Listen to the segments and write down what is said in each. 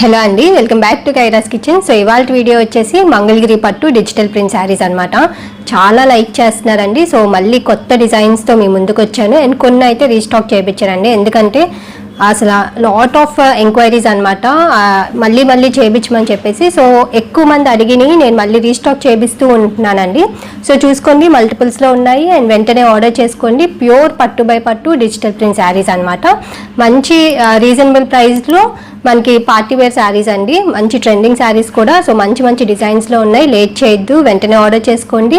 Hello అండి welcome back to Kaira's kitchen. So ఇవాళ video వచ్చేసి మంగళగిరి పట్టు డిజిటల్ ప్రింట్ శారీస్ అనమాట చాలా లైక్ చేస్తున్నారండి. సో మళ్ళీ కొత్త డిజైన్స్తో మీ ముందుకు వచ్చాను అండ్ కొన్ని అయితే రీస్టాక్ చేయించారండి ఎందుకంటే అసలు లాట్ ఆఫ్ ఎంక్వైరీస్ అనమాట మళ్ళీ మళ్ళీ చేయించమని చెప్పేసి సో ఎక్కువ మంది అడిగిని నేను మళ్ళీ రీస్టాక్ చేపిస్తూ ఉంటున్నానండి. సో చూసుకోండి మల్టిపుల్స్లో ఉన్నాయి అండ్ వెంటనే ఆర్డర్ చేసుకోండి. ప్యూర్ పట్టు బై పట్టు డిజిటల్ ప్రింట్ శారీస్ అనమాట మంచి రీజనబుల్ ప్రైస్లో మనకి పార్టీ వేర్ శారీస్ అండి. మంచి ట్రెండింగ్ శారీస్ కూడా. సో మంచి మంచి డిజైన్స్లో ఉన్నాయి. లేట్ చేయొద్దు వెంటనే ఆర్డర్ చేసుకోండి.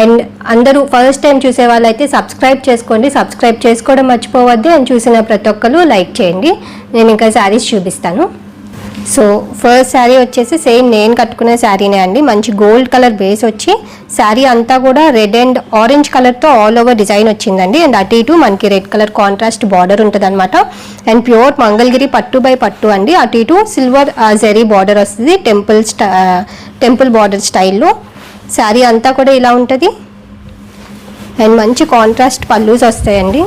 అండ్ అందరూ ఫస్ట్ టైం చూసే వాళ్ళైతే సబ్స్క్రైబ్ చేసుకోండి. సబ్స్క్రైబ్ చేసుకోవడం మర్చిపోవద్దు. అండ్ చూసిన ప్రతి ఒక్కరు లైక్ చేయండి. నేను ఇంకా శారీస్ చూపిస్తాను. సో ఫస్ట్ శారీ వచ్చేసి సేమ్ నేను కట్టుకునే శారీనే అండి. మంచి గోల్డ్ కలర్ బేస్ వచ్చి శారీ అంతా కూడా రెడ్ అండ్ ఆరెంజ్ కలర్తో ఆల్ ఓవర్ డిజైన్ వచ్చిందండి. అండ్ అటు ఇటు మనకి రెడ్ కలర్ కాంట్రాస్ట్ బార్డర్ ఉంటుంది అనమాట అండ్ ప్యూర్ మంగళగిరి పట్టు బై పట్టు అండి. అటు ఇటు సిల్వర్ జెరీ బార్డర్ వస్తుంది. టెంపుల్ టెంపుల్ బార్డర్ స్టైల్లో శారీ అంతా కూడా ఇలా ఉంటుంది. అండ్ మంచి కాంట్రాస్ట్ పల్లూస్ వస్తాయండి.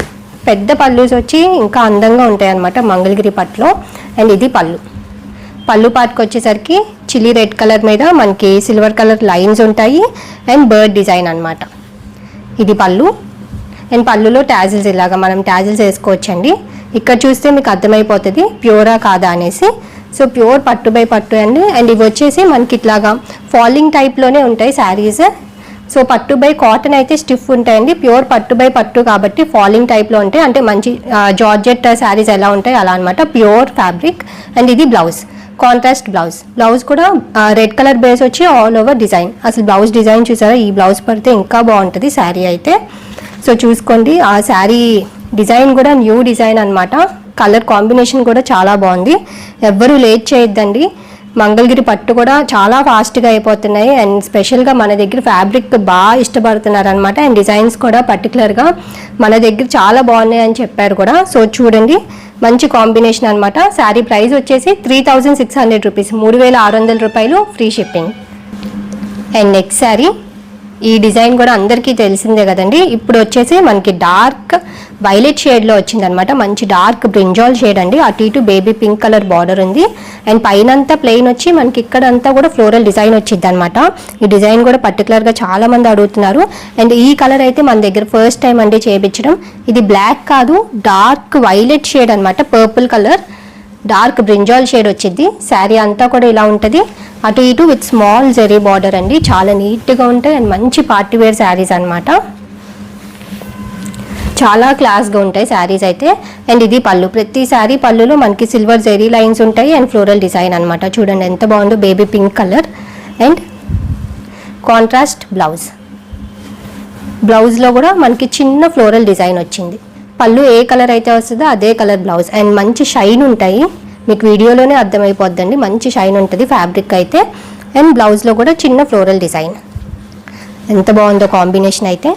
పెద్ద పళ్ళుస్ వచ్చి ఇంకా అందంగా ఉంటాయి అనమాట మంగళగిరి పట్టులో అండ్ ఇది పళ్ళు. పళ్ళు పాటుకు వచ్చేసరికి చిల్లీ రెడ్ కలర్ మీద మనకి సిల్వర్ కలర్ లైన్స్ ఉంటాయి. అండ్ బర్డ్ డిజైన్ అన్నమాట. ఇది పళ్ళు. అండ్ పళ్ళులో ట్యాజిల్స్ ఇలాగా మనం ట్యాజిల్స్ వేసుకోవచ్చండి. ఇక్కడ చూస్తే మీకు అర్థమైపోతుంది ప్యూరా కాదా అనేసి. సో ప్యూర్ పట్టు బై పట్టు అండి. అండ్ ఇవి వచ్చేసి మనకి ఇట్లాగా ఫాలింగ్ టైప్లోనే ఉంటాయి శారీస్. సో పట్టు బై కాటన్ అయితే స్టిఫ్ ఉంటాయండి. ప్యూర్ పట్టు బై పట్టు కాబట్టి ఫాలింగ్ టైప్లో ఉంటాయి. అంటే మంచి జార్జెట్ శారీస్ ఎలా ఉంటాయి అలా అనమాట ప్యూర్ ఫ్యాబ్రిక్ అండ్ ఇది బ్లౌజ్. Contrast blouse. బ్లౌజ్ కూడా రెడ్ కలర్ బేస్ వచ్చి ఆల్ ఓవర్ డిజైన్. అసలు బ్లౌజ్ డిజైన్ చూసారా? ఈ బ్లౌజ్ పడితే ఇంకా బాగుంటుంది శారీ అయితే. సో చూసుకోండి ఆ శారీ డిజైన్ కూడా న్యూ డిజైన్ అనమాట కలర్ కాంబినేషన్ కూడా చాలా బాగుంది. ఎవ్వరూ లేట్ చేయొద్దండి. మంగళగిరి పట్టు కూడా చాలా ఫాస్ట్గా అయిపోతున్నాయి. అండ్ స్పెషల్గా మన దగ్గర ఫ్యాబ్రిక్ బాగా ఇష్టపడుతున్నారు అనమాట అండ్ డిజైన్స్ కూడా పర్టికులర్గా మన దగ్గర చాలా బాగున్నాయి అని చెప్పారు కూడా. సో చూడండి. మంచి కాంబినేషన్ అనమాట శారీ ప్రైస్ వచ్చేసి three thousand six hundred rupees మూడు వేల ఆరు వందల రూపాయలు free shipping and next sari ఈ డిజైన్ కూడా అందరికీ తెలిసిందే కదండి. ఇప్పుడు వచ్చేసి మనకి డార్క్ వైలెట్ షేడ్లో వచ్చిందనమాట మంచి డార్క్ బ్రింజాల్ షేడ్ అండి. అటు ఇటు బేబీ పింక్ కలర్ బార్డర్ ఉంది. అండ్ పైన అంతా ప్లెయిన్ వచ్చి మనకి ఇక్కడ అంతా కూడా ఫ్లోరల్ డిజైన్ వచ్చింది అనమాట ఈ డిజైన్ కూడా పర్టికులర్గా చాలా మంది అడుగుతున్నారు. అండ్ ఈ కలర్ అయితే మన దగ్గర ఫస్ట్ టైం అండి చేయించడం ఇది బ్లాక్ కాదు డార్క్ వైలెట్ షేడ్ అనమాట purple colour. Dark brinjal shade వచ్చింది. శారీ అంతా కూడా ఇలా ఉంటుంది. అటు ఇటు విత్ స్మాల్ జెరీ బార్డర్ అండి. చాలా నీట్గా ఉంటాయి. అండ్ మంచి పార్టీ వేర్ శారీస్ అనమాట చాలా క్లాస్గా ఉంటాయి శారీస్ అయితే. అండ్ ఇది పళ్ళు. ప్రతి శారీ పళ్ళులో మనకి సిల్వర్ జెరీ లైన్స్ ఉంటాయి. అండ్ ఫ్లోరల్ డిజైన్ అనమాట చూడండి ఎంత బాగుందో baby pink colour. And contrast blouse. బ్లౌజ్లో కూడా మనకి చిన్న ఫ్లోరల్ డిజైన్ వచ్చింది. పళ్ళు ఏ కలర్ అయితే వస్తుందో అదే కలర్ బ్లౌజ్. అండ్ మంచి షైన్ ఉంటాయి. మీకు వీడియోలోనే అర్థమైపోద్దండి. మంచి షైన్ ఉంటుంది ఫ్యాబ్రిక్ అయితే. అండ్ బ్లౌజ్లో కూడా చిన్న ఫ్లోరల్ డిజైన్. ఎంత బాగుందో కాంబినేషన్ అయితే.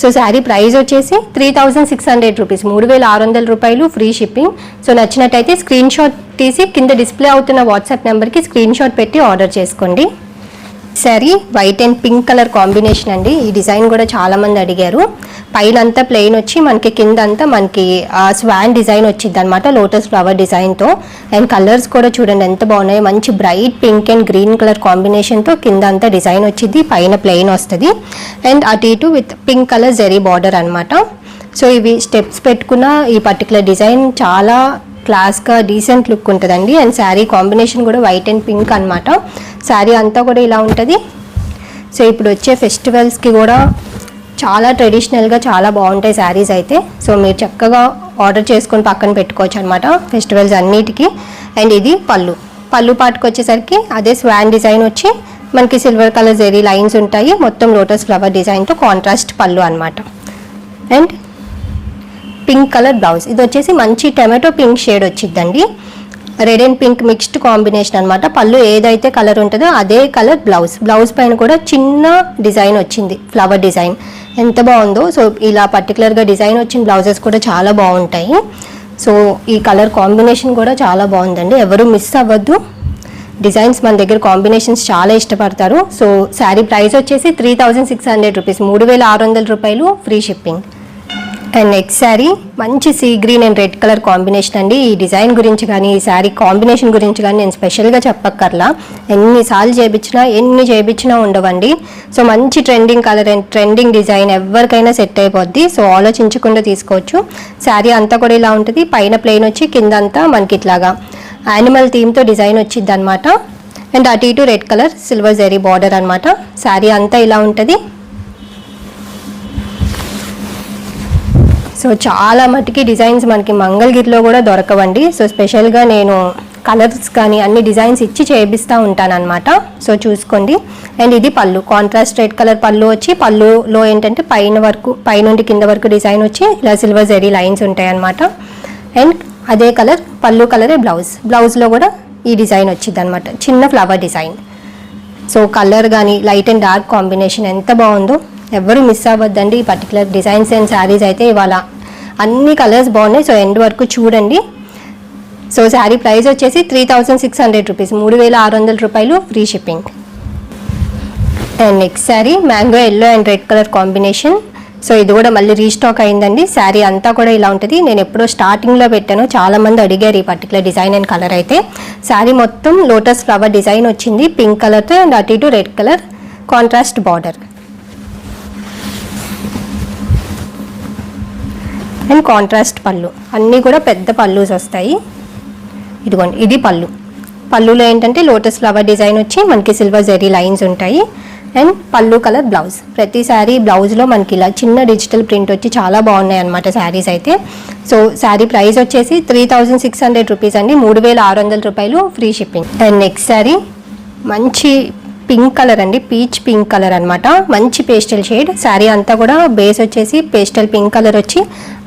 సో శారీ ప్రైస్ వచ్చేసి three thousand six hundred rupees. మూడు వేల ఆరు వందల రూపాయలు ఫ్రీ షిప్పింగ్. సో నచ్చినట్టయితే స్క్రీన్ షాట్ తీసి కింద డిస్ప్లే అవుతున్న వాట్సాప్ నెంబర్కి స్క్రీన్ షాట్ పెట్టి ఆర్డర్ చేసుకోండి. Sari white and pink colour combination అండి. ఈ డిజైన్ కూడా చాలామంది అడిగారు. పైన అంతా ప్లెయిన్ వచ్చి మనకి కింద అంతా మనకి స్వాన్ డిజైన్ వచ్చింది అనమాట లోటస్ ఫ్లవర్ డిజైన్తో అండ్ కలర్స్ కూడా చూడండి ఎంత బాగున్నాయి. మంచి bright pink and green colour కాంబినేషన్తో కింద అంతా డిజైన్ వచ్చింది. పైన ప్లెయిన్ వస్తుంది. అండ్ అటు ఇటు with pink colour zari border అనమాట సో ఇవి స్టెప్స్ పెట్టుకున్న ఈ పర్టికులర్ డిజైన్ చాలా క్లాస్గా డీసెంట్ లుక్ ఉంటుందండి. అండ్ శారీ కాంబినేషన్ కూడా వైట్ అండ్ పింక్ అనమాట శారీ అంతా కూడా ఇలా ఉంటుంది. సో ఇప్పుడు వచ్చే ఫెస్టివల్స్కి కూడా చాలా ట్రెడిషనల్గా చాలా బాగుంటాయి శారీస్ అయితే. సో మీరు చక్కగా ఆర్డర్ చేసుకొని పక్కన పెట్టుకోవచ్చు అనమాట ఫెస్టివల్స్ అన్నిటికీ. అండ్ ఇది పళ్ళు. పళ్ళు పాటుకు వచ్చేసరికి అదే స్వాన్ డిజైన్ వచ్చి మనకి సిల్వర్ కలర్ జెరీ లైన్స్ ఉంటాయి. మొత్తం లోటస్ ఫ్లవర్ డిజైన్తో కాంట్రాస్ట్ పళ్ళు అనమాట అండ్ పింక్ కలర్ బ్లౌజ్. ఇది వచ్చేసి మంచి టమాటో పింక్ షేడ్ వచ్చిందండి red and pink mixed combination అనమాట పళ్ళు ఏదైతే కలర్ ఉంటుందో అదే కలర్ బ్లౌజ్. బ్లౌజ్ పైన కూడా చిన్న డిజైన్ వచ్చింది. Flower design. ఎంత బాగుందో. సో ఇలా పర్టికులర్గా డిజైన్ వచ్చిన బ్లౌజెస్ కూడా చాలా బాగుంటాయి. సో ఈ కలర్ కాంబినేషన్ కూడా చాలా బాగుందండి. ఎవరు మిస్ అవ్వద్దు. డిజైన్స్ మన దగ్గర కాంబినేషన్స్ చాలా ఇష్టపడతారు. సో శారీ ప్రైస్ వచ్చేసి three thousand six hundred rupees మూడు వేల ఆరు వందల రూపాయలు free shipping and next sari మంచి sea green and red colour combination అండి. ఈ డిజైన్ గురించి కానీ ఈ శారీ కాంబినేషన్ గురించి కానీ నేను స్పెషల్గా చెప్పక్కర్లా. ఎన్నిసార్లు చేయించినా ఎన్ని చేయించినా ఉండవండి. సో మంచి trending colour and trending design ఎవరికైనా సెట్ అయిపోద్ది. సో ఆలోచించకుండా తీసుకోవచ్చు. శారీ అంతా కూడా ఇలా ఉంటుంది. పైన ప్లెయిన్ వచ్చి కింద అంతా మనకి ఇట్లాగా యానిమల్ థీమ్తో డిజైన్ వచ్చింది అనమాట అండ్ అటు ఇటు red colour silver zari border అనమాట శారీ అంతా ఇలా ఉంటుంది. సో చాలా మటుకి డిజైన్స్ మనకి మంగళగిరిలో కూడా దొరకవండి. సో స్పెషల్గా నేను కలర్స్ కానీ అన్ని డిజైన్స్ ఇచ్చి చేపిస్తూ ఉంటానన్నమాట. సో చూసుకోండి. అండ్ ఇది పళ్ళు. కాంట్రాస్ట్ రెడ్ కలర్ పళ్ళు వచ్చి పళ్ళులో ఏంటంటే పైన వరకు పైనుండి కింద వరకు డిజైన్ వచ్చి ఇలా సిల్వర్ జరీ లైన్స్ ఉంటాయి అనమాట అండ్ అదే కలర్ పళ్ళు కలరే బ్లౌజ్. బ్లౌజ్లో కూడా ఈ డిజైన్ వచ్చింది అనమాట చిన్న ఫ్లవర్ డిజైన్. సో కలర్ కానీ లైట్ అండ్ డార్క్ కాంబినేషన్ ఎంత బాగుందో ఎవరు మిస్ అవ్వద్దండి. ఈ పర్టికులర్ డిజైన్స్ అండ్ శారీస్ అయితే ఇవాళ అన్ని కలర్స్ బాగున్నాయి. సో ఎండ్ వరకు చూడండి. సో శారీ ప్రైస్ వచ్చేసి three thousand six hundred rupees మూడు వేల ఆరు వందల రూపాయలు free shipping and next sari mango yellow and red colour combination so ఇది కూడా మళ్ళీ రీస్టాక్ అయిందండి. శారీ అంతా కూడా ఇలా ఉంటుంది. నేను ఎప్పుడో స్టార్టింగ్లో పెట్టాను. చాలా మంది అడిగారు ఈ పర్టికులర్ డిజైన్ అండ్ కలర్ అయితే. శారీ మొత్తం లోటస్ ఫ్లవర్ డిజైన్ వచ్చింది. పింక్ కలర్తో అండ్ అటు ఇటు red colour contrast border and contrast pallu. అన్నీ కూడా పెద్ద పళ్ళుస్ వస్తాయి. ఇదిగోండి ఇది పళ్ళు. పళ్ళులో ఏంటంటే లోటస్ ఫ్లవర్ డిజైన్ వచ్చి మనకి సిల్వర్ జెరీ లైన్స్ ఉంటాయి. అండ్ పళ్ళు కలర్ బ్లౌజ్ ప్రతి బ్లౌజ్లో మనకి ఇలా చిన్న డిజిటల్ ప్రింట్ వచ్చి చాలా బాగున్నాయి అనమాట శారీస్ అయితే. సో శారీ ప్రైస్ వచ్చేసి three thousand six hundred rupees అండి. మూడు వేల ఆరు వందల రూపాయలు free shipping and next sari మంచి పింక్ కలర్ అండి పీచ్ పింక్ కలర్ అనమాట మంచి పేస్టల్ షేడ్. శారీ అంతా కూడా బేస్ వచ్చేసి పేస్టల్ పింక్ కలర్ వచ్చి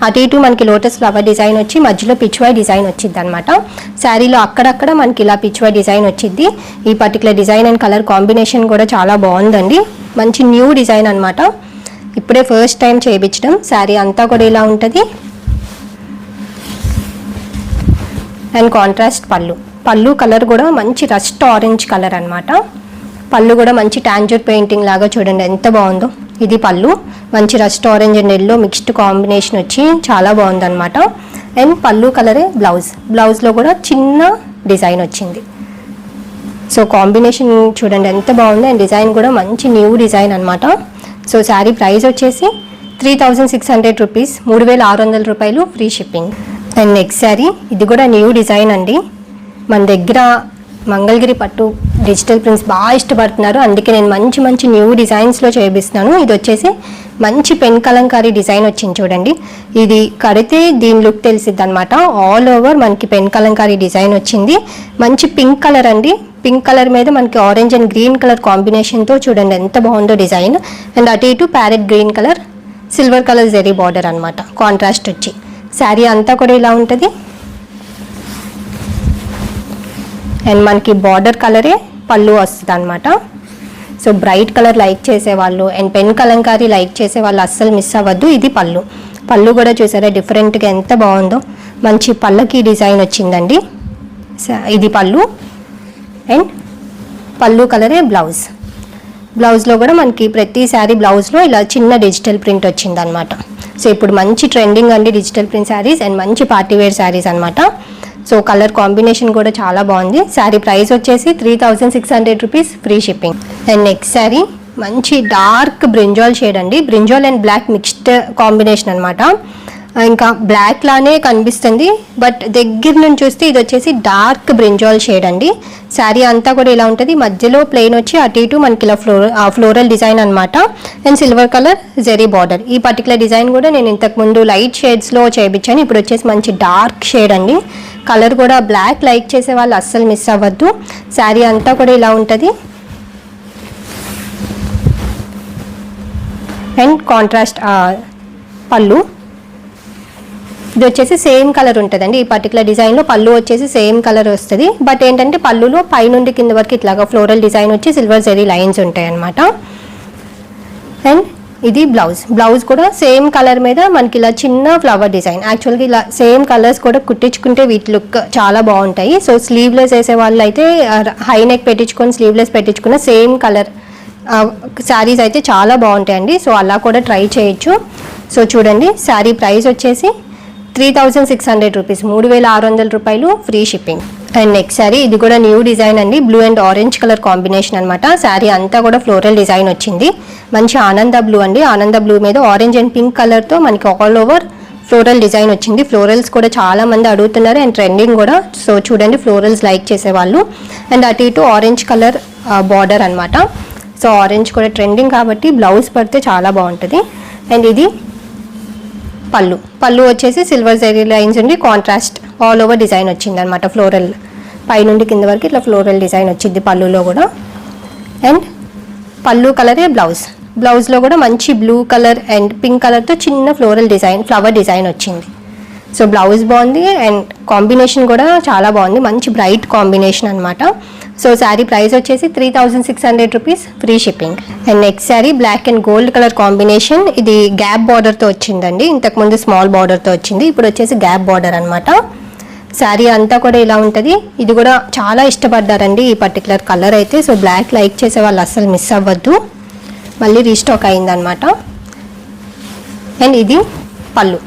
అటు ఇటు మనకి లోటస్ ఫ్లవర్ డిజైన్ వచ్చి మధ్యలో పిచ్వాయ్ డిజైన్ వచ్చింది అనమాట శారీలో అక్కడక్కడ మనకి ఇలా పిచ్వాయ్ డిజైన్ వచ్చింది. ఈ particular design and colour combination కూడా చాలా బాగుందండి. మంచి న్యూ డిజైన్ అనమాట ఇప్పుడే ఫస్ట్ టైం చేయించడం శారీ అంతా కూడా ఇలా ఉంటుంది. అండ్ కాంట్రాస్ట్ పళ్ళు. పళ్ళు కలర్ కూడా మంచి రస్ట్ ఆరెంజ్ కలర్ అనమాట పళ్ళు కూడా మంచి టాంజర్ పెయింటింగ్ లాగా చూడండి ఎంత బాగుందో. ఇది పళ్ళు. మంచి rust orange and yellow mixed combination వచ్చి చాలా బాగుందన్నమాట. అండ్ పళ్ళు కలరే బ్లౌజ్. బ్లౌజ్లో కూడా చిన్న డిజైన్ వచ్చింది. సో కాంబినేషన్ చూడండి ఎంత బాగుంది. అండ్ డిజైన్ కూడా మంచి న్యూ డిజైన్ అనమాట సో శారీ ప్రైస్ వచ్చేసి three thousand six hundred rupees. మూడు వేల ఆరు వందల రూపాయలు free shipping. And next sari ఇది కూడా న్యూ డిజైన్ అండి. మన దగ్గర మంగళగిరి పట్టు డిజిటల్ ప్రింట్స్ బాగా ఇష్టపడుతున్నారు. అందుకే నేను మంచి మంచి న్యూ డిజైన్స్లో చేపిస్తున్నాను. ఇది వచ్చేసి మంచి పెన్ కలంకారీ డిజైన్ వచ్చింది చూడండి. ఇది కడితే దీని లుక్ తెలిసిద్ది అనమాట ఆల్ ఓవర్ మనకి పెన్ కలంకారీ డిజైన్ వచ్చింది. మంచి పింక్ కలర్ అండి. పింక్ కలర్ మీద మనకి ఆరెంజ్ అండ్ గ్రీన్ కలర్ కాంబినేషన్తో చూడండి ఎంత బాగుందో డిజైన్. అండ్ అటు ఇటు parrot green colour silver colour zari border అనమాట కాంట్రాస్ట్ వచ్చి. శారీ అంతా కూడా ఇలా ఉంటుంది. అండ్ మనకి బార్డర్ కలరే పళ్ళు వస్తుంది అనమాట సో బ్రైట్ కలర్ లైక్ చేసేవాళ్ళు అండ్ పెన్ కలంకారీ లైక్ చేసే వాళ్ళు అస్సలు మిస్ అవ్వద్దు. ఇది పళ్ళు. పళ్ళు కూడా చూసారా? డిఫరెంట్గా ఎంత బాగుందో. మంచి పళ్ళకి డిజైన్ వచ్చిందండి. ఇది పళ్ళు. అండ్ పళ్ళు కలరే బ్లౌజ్ బ్లౌజ్లో కూడా మనకి ప్రతి శారీ బ్లౌజ్లో ఇలా చిన్న డిజిటల్ ప్రింట్ వచ్చిందనమాట సో ఇప్పుడు మంచి ట్రెండింగ్ అండి డిజిటల్ ప్రింట్ శారీస్ అండ్ మంచి పార్టీవేర్ శారీస్ అనమాట సో కలర్ కాంబినేషన్ కూడా చాలా బాగుంది. శారీ ప్రైస్ వచ్చేసి three thousand six hundred rupees free shipping. And next sari మంచి డార్క్ బ్రింజాల్ షేడ్ అండి. Brinjal and black mixed combination అనమాట ఇంకా బ్లాక్ లానే కనిపిస్తుంది. బట్ దగ్గర నుంచి చూస్తే ఇది వచ్చేసి డార్క్ బ్రింజాల్ షేడ్ అండి. శారీ అంతా కూడా ఇలా ఉంటుంది. మధ్యలో ప్లెయిన్ వచ్చి అటు ఇటు మనకి ఇలా ఫ్లో ఫ్లోరల్ డిజైన్ అనమాట and silver colour zari border ఈ పర్టికులర్ డిజైన్ కూడా నేను ఇంతకు ముందు లైట్ షేడ్స్లో చేయించాను ఇప్పుడు వచ్చేసి మంచి డార్క్ షేడ్ అండి. కలర్ కూడా బ్లాక్ లైక్ చేసే వాళ్ళు అస్సలు మిస్ అవ్వద్దు. శారీ అంతా కూడా ఇలా ఉంటుంది. అండ్ కాంట్రాస్ట్ పళ్ళు. ఇది వచ్చేసి సేమ్ కలర్ ఉంటుందండి. ఈ పర్టికులర్ డిజైన్లో పళ్ళు వచ్చేసి సేమ్ కలర్ వస్తుంది. బట్ ఏంటంటే పళ్ళులో పైనుండి కింద వరకు ఇట్లాగా ఫ్లోరల్ డిజైన్ వచ్చి సిల్వర్ జెరీ లైన్స్ ఉంటాయి అన్నమాట అండ్ ఇది బ్లౌజ్. బ్లౌజ్ కూడా సేమ్ కలర్ మీద మనకి ఇలా చిన్న ఫ్లవర్ డిజైన్. యాక్చువల్గా ఇలా సేమ్ కలర్స్ కూడా కుట్టించుకుంటే వీటి లుక్ చాలా బాగుంటాయి. సో స్లీవ్లెస్ వేసే వాళ్ళు అయితే హై నెక్ పెట్టించుకొని స్లీవ్లెస్ పెట్టించుకున్న సేమ్ కలర్ శారీస్ అయితే చాలా బాగుంటాయండి. సో అలా కూడా ట్రై చేయొచ్చు. సో చూడండి శారీ ప్రైస్ వచ్చేసి three thousand six hundred rupees మూడు వేల ఆరు వందల రూపాయలు free shipping and next sari ఇది కూడా న్యూ డిజైన్ అండి. Blue and orange colour combination అనమాట శారీ అంతా కూడా ఫ్లోరల్ డిజైన్ వచ్చింది. మంచి ఆనంద బ్లూ అండి. ఆనంద బ్లూ మీద ఆరెంజ్ అండ్ పింక్ కలర్తో మనకి ఆల్ ఓవర్ ఫ్లోరల్ డిజైన్ వచ్చింది. ఫ్లోరల్స్ కూడా చాలా మంది అడుగుతున్నారు అండ్ ట్రెండింగ్ కూడా. సో చూడండి ఫ్లోరల్స్ లైక్ చేసేవాళ్ళు. అండ్ అటు ఇటు ఆరెంజ్ కలర్ బార్డర్ అనమాట సో ఆరెంజ్ కూడా ట్రెండింగ్ కాబట్టి బ్లౌజ్ పడితే చాలా బాగుంటుంది. అండ్ ఇది పళ్ళు. పళ్ళు వచ్చేసి సిల్వర్ జరీ లైన్స్ ఉండి కాంట్రాస్ట్ ఆల్ ఓవర్ డిజైన్ వచ్చింది అనమాట ఫ్లోరల్ పైనుండి కింద వరకు ఇట్లా ఫ్లోరల్ డిజైన్ వచ్చింది పళ్ళులో కూడా. అండ్ పళ్ళు కలరే బ్లౌజ్ బ్లౌజ్లో కూడా మంచి బ్లూ కలర్ అండ్ పింక్ కలర్తో చిన్న ఫ్లోరల్ డిజైన్ ఫ్లవర్ డిజైన్ వచ్చింది. సో బ్లౌజ్ బాగుంది అండ్ కాంబినేషన్ కూడా చాలా బాగుంది. మంచి బ్రైట్ కాంబినేషన్ అనమాట సో శారీ ప్రైస్ వచ్చేసి three thousand six hundred rupees free shipping and next sari black and gold colour combination ఇది గ్యాప్ బార్డర్తో వచ్చిందండి. ఇంతకుముందు స్మాల్ బార్డర్తో వచ్చింది. ఇప్పుడు వచ్చేసి గ్యాప్ బార్డర్ అనమాట శారీ అంతా కూడా ఇలా ఉంటుంది. ఇది కూడా చాలా ఇష్టపడ్డారండి ఈ పర్టికులర్ కలర్ అయితే. సో బ్లాక్ లైక్ చేసే వాళ్ళు అస్సలు మిస్ అవ్వద్దు. మళ్ళీ రీస్టాక్ అయిందనమాట అండ్ ఇది పళ్ళు.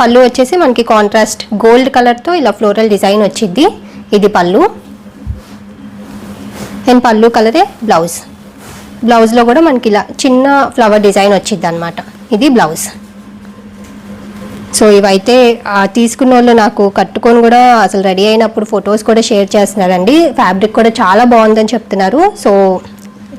పళ్ళు వచ్చేసి మనకి కాంట్రాస్ట్ గోల్డ్ కలర్తో ఇలా ఫ్లోరల్ డిజైన్ వచ్చింది ఇది పళ్ళు. అండ్ పళ్ళు కలరే బ్లౌజ్ బ్లౌజ్లో కూడా మనకి ఇలా చిన్న ఫ్లవర్ డిజైన్ వచ్చింది అనమాట ఇది బ్లౌజ్ సో ఇవైతే తీసుకున్న వాళ్ళు నాకు కట్టుకొని కూడా అసలు రెడీ అయినప్పుడు ఫొటోస్ కూడా షేర్ చేస్తున్నారండి. ఫ్యాబ్రిక్ కూడా చాలా బాగుందని చెప్తున్నారు. సో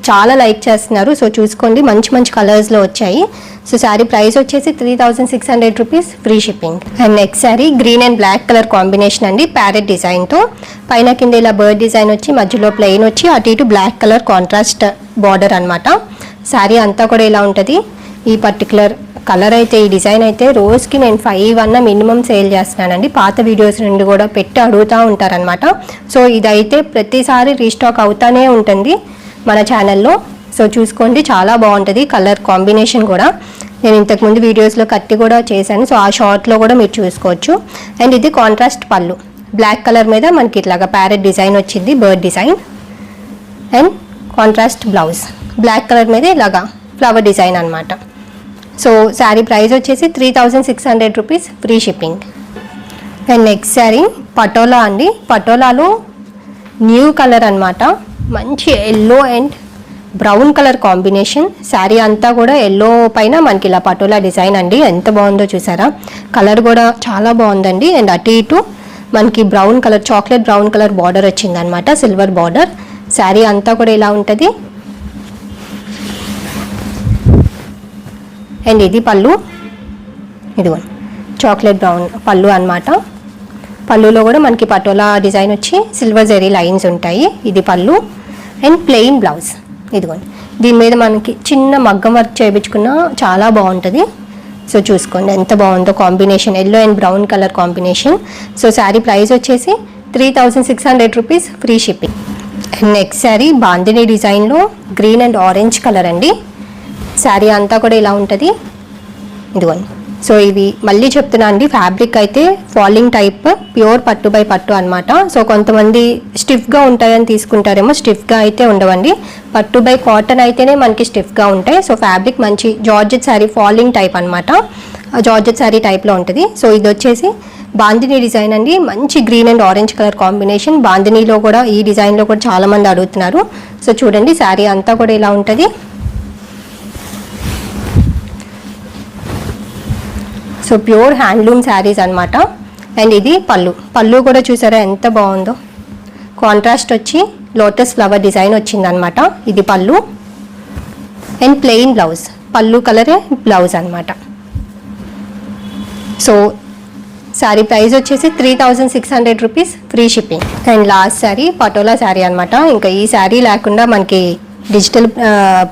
చాలా లైక్ చేస్తున్నారు. సో చూసుకోండి. మంచి మంచి కలర్స్లో వచ్చాయి. సో శారీ ప్రైస్ వచ్చేసి three thousand six hundred rupees free shipping and next sari green and black colour combination అండి ప్యారెట్ డిజైన్తో పైన కింద ఇలా బర్డ్ డిజైన్ వచ్చి మధ్యలో ప్లెయిన్ వచ్చి అటు ఇటు బ్లాక్ కలర్ కాంట్రాస్ట్ బార్డర్ అనమాట శారీ అంతా కూడా ఇలా ఉంటుంది. ఈ పర్టికులర్ కలర్ అయితే ఈ డిజైన్ అయితే రోజుకి నేను ఫైవ్ అన్న మినిమం సేల్ చేస్తున్నానండి. పాత వీడియోస్ నుండి కూడా పెట్టి అడుగుతూ ఉంటారనమాట సో ఇదైతే ప్రతిసారి రీస్టాక్ అవుతానే ఉంటుంది మన ఛానల్లో సో చూసుకోండి చాలా బాగుంటుంది కలర్ కాంబినేషన్ కూడా. నేను ఇంతకుముందు వీడియోస్లో కట్టి కూడా చేశాను సో ఆ షార్ట్లో కూడా మీరు చూసుకోవచ్చు. అండ్ ఇది కాంట్రాస్ట్ పళ్ళు. బ్లాక్ కలర్ మీద మనకి ఇట్లాగా ప్యారెట్ డిజైన్ వచ్చింది bird design. And contrast blouse black colour మీద ఇలాగా ఫ్లవర్ డిజైన్ అనమాట సో శారీ ప్రైస్ వచ్చేసి three thousand six hundred rupees free shipping and next sari patola అండి. పటోలాలో న్యూ కలర్ అనమాట మంచి yellow and brown colour combination. Sari అంతా కూడా ఎల్లో పైన మనకి ఇలా పటోలా డిజైన్ అండి. ఎంత బాగుందో చూసారా? కలర్ కూడా చాలా బాగుందండి. అండ్ అటు ఇటు మనకి brown colour chocolate brown colour border వచ్చింది అనమాట సిల్వర్ బార్డర్. శారీ అంతా కూడా ఇలా ఉంటుంది. అండ్ ఇది పళ్ళు. ఇదిగో చాక్లెట్ బ్రౌన్ పళ్ళు అన్నమాట. పళ్ళులో కూడా మనకి పటోలా డిజైన్ వచ్చి సిల్వర్ జెరీ లైన్స్ ఉంటాయి. ఇది పళ్ళు. And plain blouse. ఇదిగోండి. దీని మీద మనకి చిన్న మగ్గం వర్క్ చేయించుకున్న చాలా బాగుంటుంది. సో చూసుకోండి ఎంత బాగుందో combination yellow and brown colour combination so sari price వచ్చేసి three thousand six hundred rupees free shipping next sari bandhani డిజైన్లో గ్రీన్ అండ్ ఆరెంజ్ కలర్ అండి. శారీ అంతా కూడా ఇలా ఉంటుంది. ఇదిగోండి. సో ఇవి మళ్ళీ చెప్తున్నా అండి ఫ్యాబ్రిక్ అయితే ఫాలింగ్ టైప్ ప్యూర్ పట్టు బై పట్టు అనమాట సో కొంతమంది స్టిఫ్గా ఉంటాయని తీసుకుంటారేమో స్టిఫ్గా అయితే ఉండవండి. పట్టు బై కాటన్ అయితేనే మనకి స్టిఫ్గా ఉంటాయి. సో ఫ్యాబ్రిక్ మంచి జార్జెట్ శారీ ఫాలింగ్ టైప్ అనమాట జార్జెట్ శారీ టైప్లో ఉంటుంది. సో ఇది వచ్చేసి బాందిని డిజైన్ అండి. మంచి green and orange colour combination బాందినీలో కూడా ఈ డిజైన్లో కూడా చాలామంది అడుగుతున్నారు. సో చూడండి శారీ అంతా కూడా ఇలా ఉంటుంది. సో ప్యూర్ హ్యాండ్లూమ్ శారీస్ అనమాట అండ్ ఇది పళ్ళు. పళ్ళు కూడా చూసారా ఎంత బాగుందో? కాంట్రాస్ట్ వచ్చి లోటస్ ఫ్లవర్ డిజైన్ వచ్చిందనమాట ఇది పళ్ళు. అండ్ ప్లెయిన్ బ్లౌజ్ పళ్ళు కలరే బ్లౌజ్ అనమాట సో శారీ ప్రైస్ వచ్చేసి three thousand six hundred rupees free shipping and last sari patola sari అనమాట ఇంకా ఈ శారీ లేకుండా మనకి డిజిటల్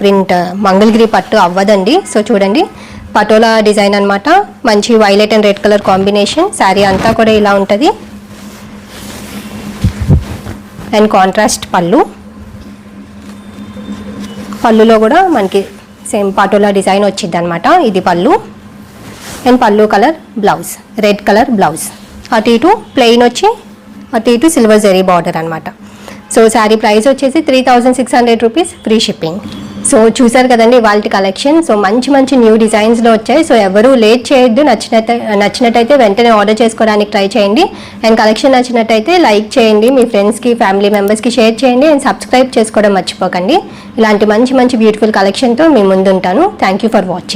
ప్రింట్ మంగళగిరి పట్టు అవ్వదండి. సో చూడండి. పటోలా డిజైన్ అనమాట మంచి violet and red colour combination. Sari అంతా కూడా ఇలా ఉంటుంది. అండ్ కాంట్రాస్ట్ పళ్ళు. పళ్ళులో కూడా మనకి సేమ్ పటోలా డిజైన్ వచ్చింది అనమాట ఇది pallu. And pallu colour blouse. Red colour blouse. అటు ఇటు ప్లెయిన్ వచ్చి అటు ఇటు సిల్వర్ జెరీ బార్డర్ అనమాట సో శారీ ప్రైస్ వచ్చేసి three thousand six hundred rupees free shipping. So చూసారు కదండి వాళ్ళ కలెక్షన్ సో మంచి మంచి న్యూ డిజైన్స్లో వచ్చాయి. సో ఎవరు లేట్ చేయొద్దు. నచ్చినట్టు నచ్చినట్టయితే వెంటనే ఆర్డర్ చేసుకోవడానికి ట్రై చేయండి. అండ్ కలెక్షన్ నచ్చినట్టయితే లైక్ చేయండి. మీ ఫ్రెండ్స్కి ఫ్యామిలీ మెంబర్స్కి షేర్ చేయండి. అండ్ సబ్స్క్రైబ్ చేసుకోవడం మర్చిపోకండి. ఇలాంటి మంచి మంచి బ్యూటిఫుల్ కలెక్షన్తో మీ ముందుంటాను. Thank you for watching